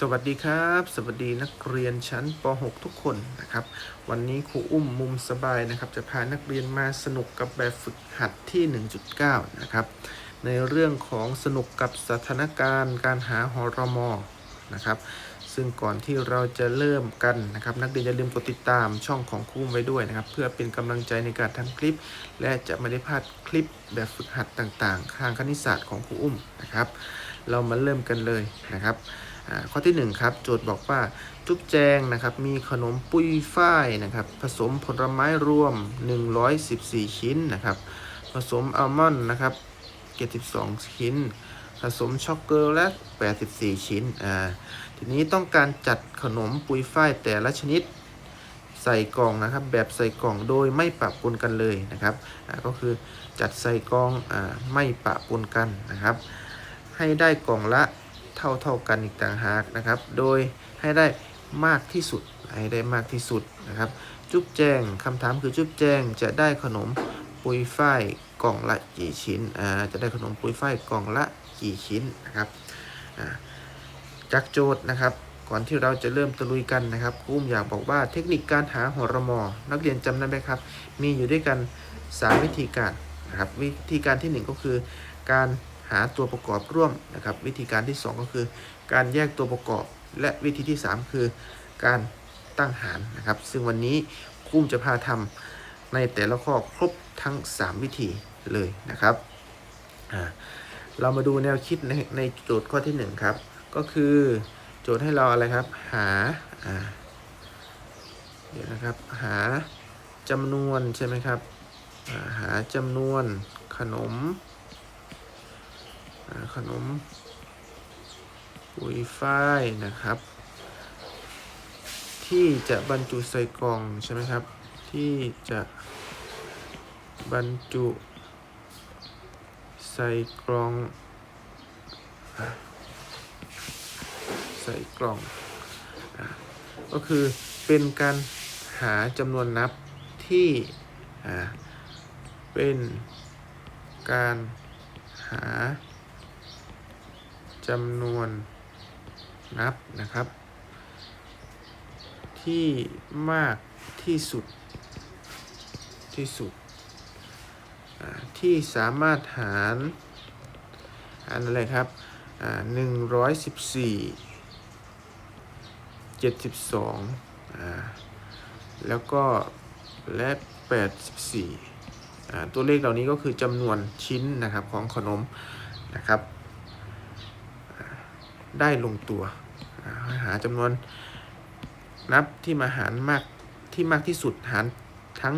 สวัสดีครับ สวัสดีนักเรียนชั้นป .6 ทุกคนนะครับ วันนี้ครูอุ้มมุมสบายนะครับ จะพานักเรียนมาสนุกกับแบบฝึกหัดที่ 1.9 นะครับ ในเรื่องของสนุกกับสถานการณ์ การหาหอรมอนะครับ ซึ่งก่อนที่เราจะเริ่มกันนะครับ นักเรียนอย่าลืมกดติดตามช่องของครูอุ้มไว้ด้วยนะครับ เพื่อเป็นกำลังใจในการทำคลิป และจะไม่ได้พลาดคลิปแบบฝึกหัดต่างๆ ทางคณิตศาสตร์ของครูอุ้มนะครับ เรามาเริ่มกันเลยนะครับ ข้อที่ 1 ครับ โจทย์บอกว่าจุ๊บแจงนะครับ มีขนมปุ้ยฝ้ายนะครับ ผสมผลไม้รวม 114 ชิ้นนะครับ ผสมอัลมอนด์นะครับ72ชิ้น ผสมช็อกโกแลต84 ชิ้นอ่าทีนี้ต้องการจัดขนมปุยฝ้ายแต่ละชนิดใส่กล่องนะครับ แบบใส่กล่องโดยไม่ปะปนกันเลยนะครับก็คือจัดใส่กล่องอไม่ปะปนกันนะครับ ให้ได้กล่องละ เท่าเท่ากันอีกต่างหากนะครับ โดยให้ได้มากที่สุดให้ได้มากที่สุดนะครับ จุ๊บแจงคำถามคือจุ๊บแจงจะได้ขนมปุยฝ้ายกล่องละกี่ชิ้นอ่าจะได้ขนมปุยฝ้ายกล่องละกี่ชิ้นนะครับอ่าจากโจทย์นะครับ ก่อนที่เราจะเริ่มตะลุยกันนะครับครูอุ้มอยากบอกว่าเทคนิคการหาหอรมอ นักเรียนจำได้ไหมครับ มีอยู่ด้วยกัน 3 วิธีการนะครับ วิธีการทีหนึ่1 ก็คือการ หาตัวประกอบร่วมนะครับ วิธีการที่ 2 ก็คือ การแยกตัวประกอบ และวิธีที่ 3 คือการตั้งหารนะครับ ซึ่งวันนี้คุ้มจะพาทำในแต่ละข้อครบทั้ง 3 วิธีเลยนะครับ เรามาดูแนวคิดในในโจทย์ข้อที่ 1 ครับ ก็คือโจทย์ให้เราอะไรครับ หาเดี๋ยวนะครับหาจำนวนใช่ไหมครับาหาจำนวนขนม ขนมปุยฝ้ายนะครับ ที่จะบรรจุใส่กล่องใช่ไหมครับ ที่จะบรรจุใส่กล่อง ใส่กล่องอก็คือเป็นการหาจำนวนนับที่เป็นการหา จำนวนนับนะครับ ที่มากที่สุดที่สุด ที่สามารถหารหารอะไรครับหนึ่งร้อยสิบสี่เจ็ดสิบสองแล้วก็และแปดสิบสี่ตัวเลขเหล่านี้ก็คือจำนวนชิ้นนะครับของขนมนะครับ ได้ลงตัว หาจำนวนนับที่มาหารมากที่มากที่สุดหารทั้ง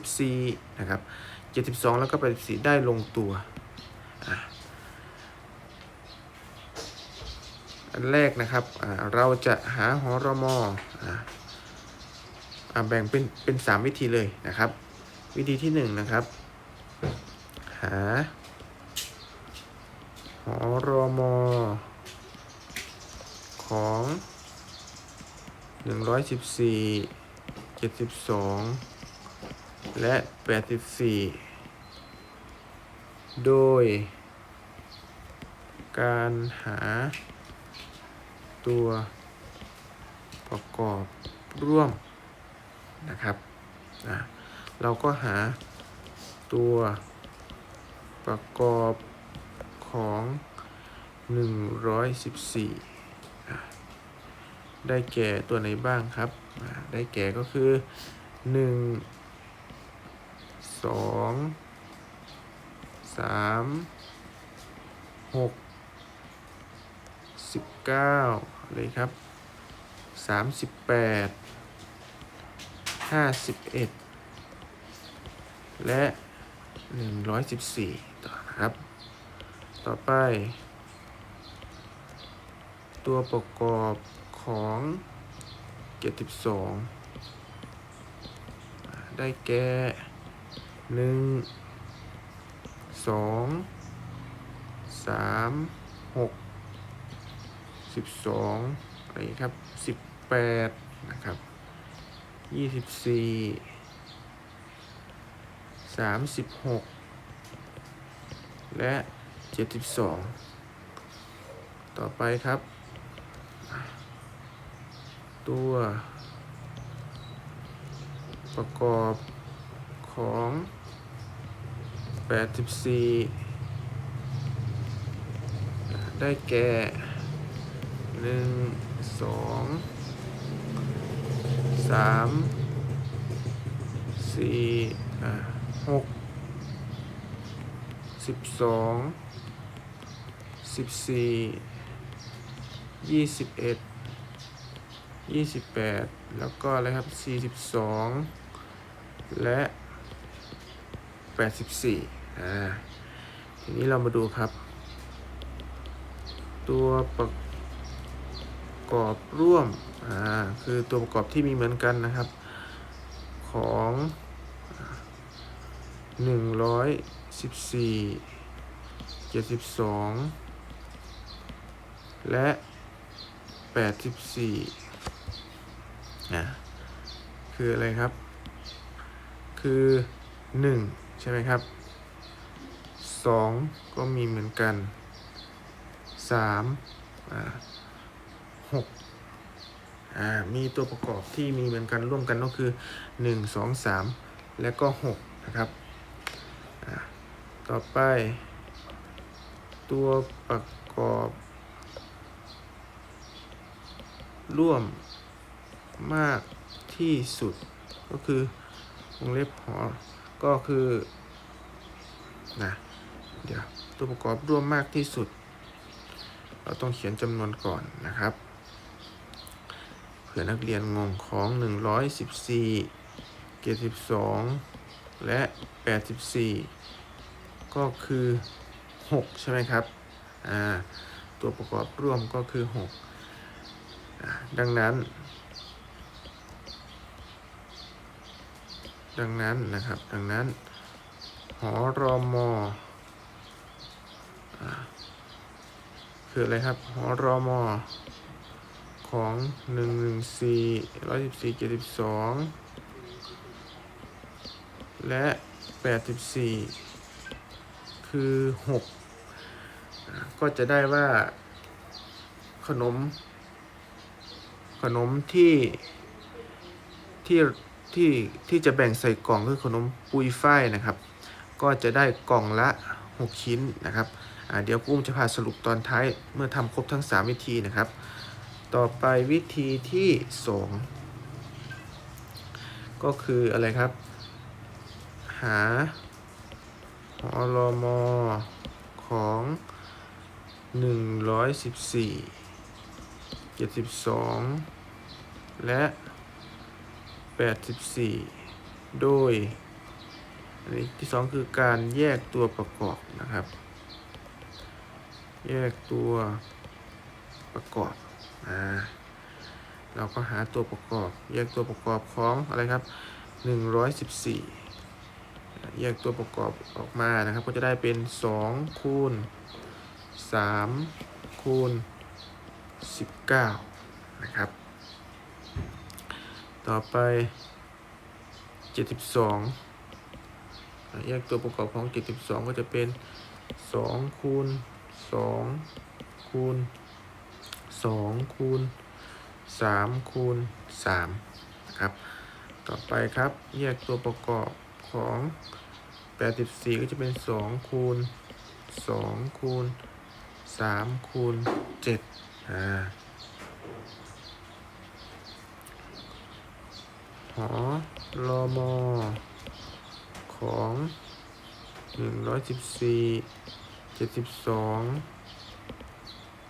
114 นะครับ 72 แล้วก็84ได้ลงตัว อันแรกนะครับเราจะหาหอรมอแบ่งเป็นเป็น 3 วิธีเลยนะครับ วิธีที่ 1 นะครับ หาหอรมอ ของ 114 72 และ 84 โดย การหาตัวประกอบร่วมนะครับอะเราก็หาตัวประกอบของ 114อ่ ได้แก่ตัวไหนบ้างครับ ได้แก่ก็คือ 1 2 3 6 19 เลยครับ 38 51 และ 114 ต่อครับ ต่อไป ตัวประกอบ ของ72ได้แก่หนึ่งสองสามหกสิบสองอะไรครับสิบแปดนะครับยี่สิบสี่สามสิบหกและเจ็ดสิบสองต่อไปครับ ตัว ประกอบของ 84 ได้แก่ 1 2 3 4อะ6 12 14 21 28แปดแล้วก็อะไรครับ42และ84อ่าทีนี้เรามาดูครับ ตัวประกอบร่วมอ่าคือตัวประกอบที่มีเหมือนกันนะครับ ของหนึ่งร้อยสิบสี่เจ็ดสิบสองและแปดสิบสี่ นะคืออะไรครับ คือหนึ่งใช่ไหมครับสองก็มีเหมือนกันสามอ่าหกอ่ามีตัวประกอบที่มีเหมือนกันร่วมกันก็คือหนึ่งสองสามและก็หกนะครับอ่าต่อไป ตัวประกอบ ร่วม มากที่สุด ก็คือวงเล็บหอ ก็คือนะเดี๋ยวตัวประกอบร่วมมากที่สุด เราต้องเขียนจำนวนก่อนนะครับเผื่อนักเรียนงงของ 114 72 และ 84 ก็คือ 6 ใช่ไหมครับอ่าตัวประกอบร่วมก็คือ6อดังนั้น ดังนั้นนะครับ ดังนั้น หอรอมอคืออะไรครับ หอรอมอของ114 114 72และ84คือ6อ่าก็จะได้ว่าขนม ขนมที่ที่ ที่ที่จะแบ่งใส่กล่องคือขนมปุยฝ้ายนะครับ ก็จะได้กล่องละ 6 ชิ้นนะครับเดี๋ยวกุ้มจะพาสรุปตอนท้ายเมื่อทำครบทั้ง 3 วิธีนะครับ ต่อไปวิธีที่ 2 ก็คืออะไรครับ หาหอรมอของ 114 72 และ 84 โดย อันนี้ที่สองคือการแยกตัวประกอบนะครับ แยกตัวประกอบอ่าเราก็หาตัวประกอบ แยกตัวประกอบของอะไรครับ 114 แยกตัวประกอบออกมานะครับ ก็จะได้เป็น 2 คูณ 3 คูณ 19 นะครับ ต่อไป 72 แยกตัวประกอบของ 72 ก็จะเป็น 2 คูณ 2 คูณ 2 คูณ 3 คูณ3ครับ ต่อไปครับแยกตัวประกอบของ 84 ก็จะเป็น 2 คูณ 2 คูณ 3 คูณ7อ่า หอรอมอของ114 72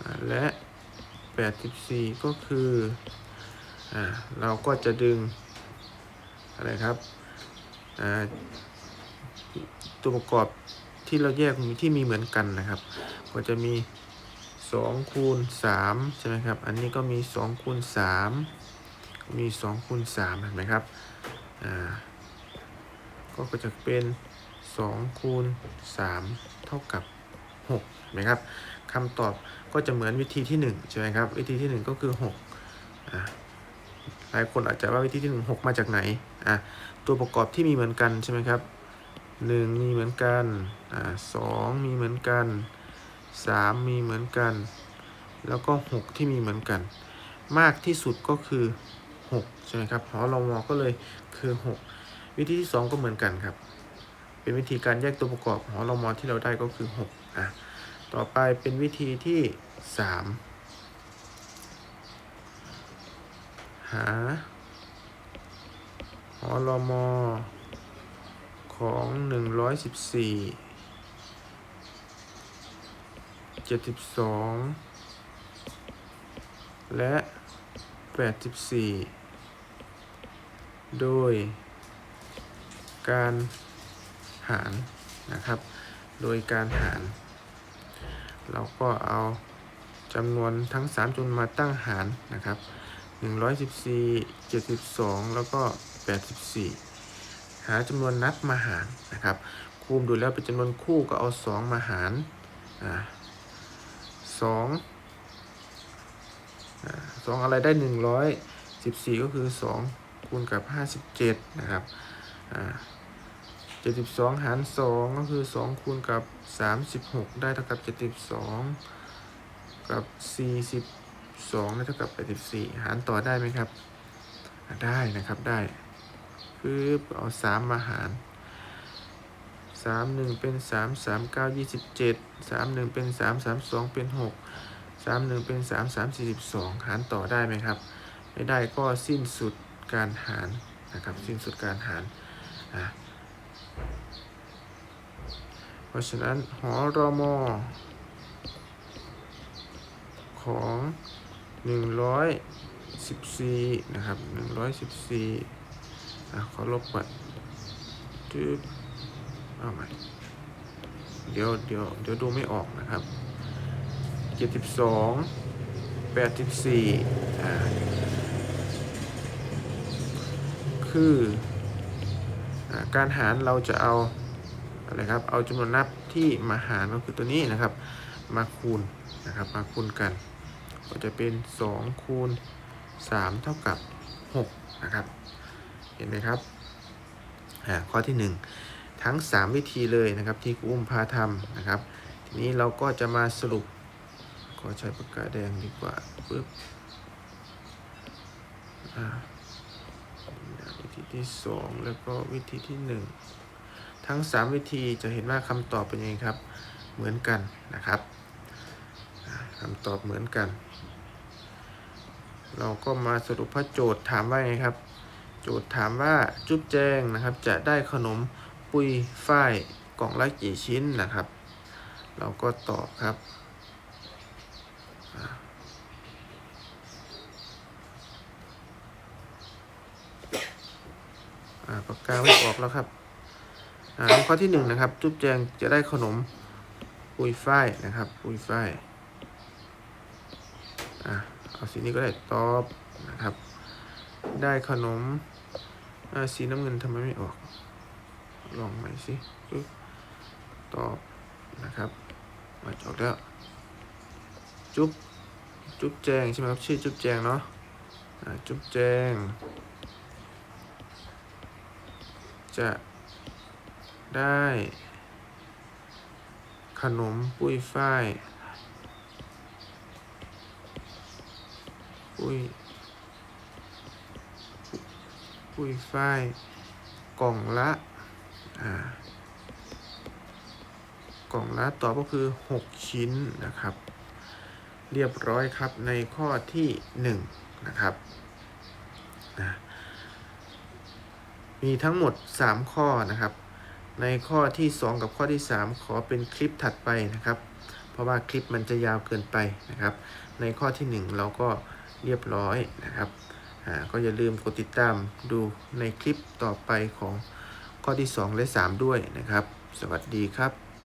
อ่าและ84ก็คืออ่าเราก็จะดึง อะไรครับอ่าตัวประกอบที่เราแยกมีที่มีเหมือนกันนะครับ ก็จะมี2คูณ3ใช่ไหมครับ อันนี้ก็มี2คูณ3 มี2คูณ3เห็นไหมครับ อ่า ก็จะเป็น2คูณ3เท่ากับ6เห็นไหมครับคำตอบก็จะเหมือนวิธีที่1ใช่ไหมครับ วิธีที่ 1 ก็คือ6อ่าหลายคนอาจจะว่าวิธีที่1 6มาจากไหน อะ ตัวประกอบที่มีเหมือนกันใช่ไหมครับ1มีเหมือนกัน อ่าสองมีเหมือนกัน 3 มีเหมือนกัน แล้วก็ 6 ที่มีเหมือนกัน มากที่สุดก็คือ 6ใช่ไหมครับหอรมอก็เลยคือ 6 วิธีที่ 2 ก็เหมือนกันครับ เป็นวิธีการแยกตัวประกอบหอรมอที่เราได้ก็คือ6อะต่อไปเป็นวิธีที่ 3 หาหอรมอของ 114 72 และ 84 โดยการหารนะครับ โดยการหาร เราก็เอาจำนวนทั้ง3จำนวนมาตั้งหารนะครับ114 72 แล้วก็ 84 หาจำนวนนับมาหารนะครับ คูณดูแล้วเป็นจำนวนคู่ก็เอา 2 มาหารสองสองอะไรได้ 114 ก็คือ 2 คูณกับ57นะครับอ่า72หาร2ก็คือ2คูณกับ36ได้เท่ากับ72กับ42ได้เท่ากับ84หารต่อได้ไหมครับ ได้นะครับได้ปึ๊บเอา3มาหาร3 1เป็น3 3 9 27 3 1เป็น3 3 2เป็น6 3 1เป็น3 3 42หารต่อได้ไหมครับ ไม่ได้ก็สิ้นสุด การหารนะครับ สิ้นสุดการหารอะเพราะฉะนั้นหอรมอของ 114 นะครับ 114อะขอลบก่อนจึ๊บเอาใหม่เดี๋ยวเดี๋ยวเดี๋ยวดูไม่ออกนะครับ 72 84อ่า คืออการหารเราจะเอาอะไรครับ เอาจำนวนนับที่มาหารก็คือตัวนี้นะครับ มาคูณนะครับ มาคูณกัน ก็จะเป็น 2 คูณ 3 เท่ากับ 6 นะครับ เห็นไหมครับข้อที่ 1 ทั้ง 3 วิธีเลยนะครับ ที่ครูอุ้มพาทำนะครับ ทีนี้เราก็จะมาสรุปขอใช้ปากกาแดงดีกว่าปึ๊บอ่า ที่ 2 แล้วก็วิธีที่ 1 ทั้ง 3 วิธีจะเห็นว่าคำตอบเป็นยังไงครับ เหมือนกันนะครับอ่าคำตอบเหมือนกัน เราก็มาสรุปพระโจทย์ถามว่าไงครับ โจทย์ถามว่าจุ๊บแจงนะครับ จะได้ขนมปุยฝ้ายกล่องละกี่ชิ้นนะครับ เราก็ตอบครับ ปากกาไม่ออกแล้วครับ อ่าข้อที่หนึ่งนะครับ จุ๊บแจงจะได้ขนมปุยฝ้ายนะครับปุยฝ้ายอ่าเอาสีนี้ก็ได้ตอบนะครับ ได้ขนมสีน้ำเงินทำไมไม่ออก ลองใหม่สิตอบนะครับมาจบแล้ว จุ๊บจุ๊บแจงใช่ไหมครับ ชื่อจุ๊บแจงเนาะอ่าจุ๊บแจง จะได้ขนมปุ้ยฝ้าย ปุ้ย ปุ้ยฝ้าย กล่องละอ่ากล่องละต่อก็คือ 6 ชิ้นนะครับ เรียบร้อยครับในข้อที่ 1 นะครับนะ มีทั้งหมด 3 ข้อนะครับ ในข้อที่ 2 กับข้อที่ 3 ขอเป็นคลิปถัดไปนะครับ เพราะว่าคลิปมันจะยาวเกินไปนะครับ ในข้อที่ 1 เราก็เรียบร้อยนะครับก็อย่าลืมกดติดตามดูในคลิปต่อไปของข้อที่ 2 และ 3 ด้วยนะครับ สวัสดีครับ